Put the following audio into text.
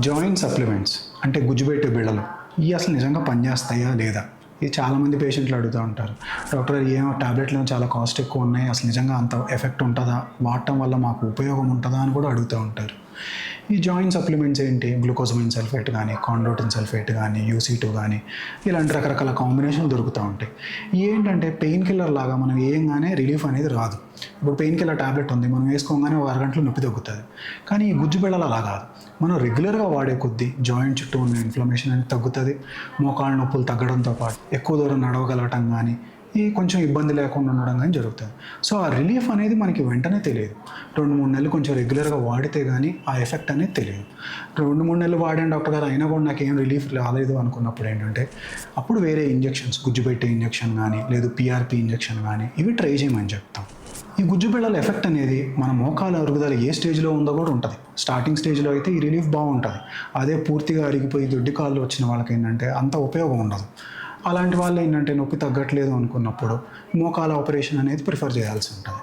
Joint supplements అంటే గుజ్జుబెట్టే బిళ్ళలు ఇవి అసలు నిజంగా పనిచేస్తాయా లేదా? ఇది చాలామంది పేషెంట్లు అడుగుతూ ఉంటారు. డాక్టర్ గారు ఏమో టాబ్లెట్లు చాలా కాస్ట్ ఎక్కువ ఉన్నాయి అసలు నిజంగా అంత ఎఫెక్ట్ ఉంటుందా? వాడటం వల్ల మాకు ఉపయోగం ఉంటుందా అని కూడా అడుగుతూ ఉంటారు. ఈ జాయింట్ సప్లిమెంట్స్ ఏంటి? గ్లూకోజమైన్ సల్ఫేట్ కానీ కాండ్రోటిన్ సల్ఫేట్ కానీ యూసీ టూ కానీ ఇలాంటి రకరకాల కాంబినేషన్లు దొరుకుతూ ఉంటాయి. ఏంటంటే పెయిన్ కిల్లర్ లాగా మనం వేయంగానే రిలీఫ్ అనేది రాదు. ఇప్పుడు పెయిన్ కిల్లర్ టాబ్లెట్ ఉంది. మనం వేసుకోగానే ఒక అరగంటలో నొప్పి తగ్గుతుంది. కానీ ఈ గుజ్జు బిళ్ళలు అలా కాదు. మనం రెగ్యులర్గా వాడే కొద్దీ జాయింట్ చుట్టూ ఉన్న ఇన్ఫ్లమేషన్ అనేది తగ్గుతుంది. మోకాళ్ళ నొప్పులు తగ్గడంతో పాటు ఎక్కువ దూరం నడవగలగటం కానీ ఈ కొంచెం ఇబ్బంది లేకుండా ఉండడం కానీ జరుగుతుంది. సో ఆ రిలీఫ్ అనేది మనకి వెంటనే తెలియదు. రెండు మూడు నెలలు కొంచెం రెగ్యులర్గా వాడితే కానీ ఆ ఎఫెక్ట్ అనేది తెలియదు. రెండు మూడు నెలలు వాడాను డాక్టర్ గారు అయినా కూడా నాకు ఏం రిలీఫ్ రాలేదు అనుకున్నప్పుడు ఏంటంటే అప్పుడు వేరే ఇంజెక్షన్స్ గుజ్జుపెట్టే ఇంజెక్షన్ కానీ లేదు పిఆర్పి ఇంజెక్షన్ కానీ ఇవి ట్రై చేయమని చెప్తాం. ఈ గుజ్జు బిళ్ళల ఎఫెక్ట్ అనేది మన మోకాల అరుగుదల ఏ స్టేజ్లో ఉందో కూడా ఉంటుంది. స్టార్టింగ్ స్టేజ్లో అయితే ఈ రిలీఫ్ బాగుంటుంది. అదే పూర్తిగా అరిగిపోయి దొడ్డి కాళ్ళు వచ్చిన వాళ్ళకి ఏంటంటే అంత ఉపయోగం ఉండదు. అలాంటి వాళ్ళు ఏంటంటే నొప్పి తగ్గట్లేదు అనుకున్నప్పుడు మోకాల ఆపరేషన్ అనేది ప్రిఫర్ చేయాల్సి ఉంటుంది.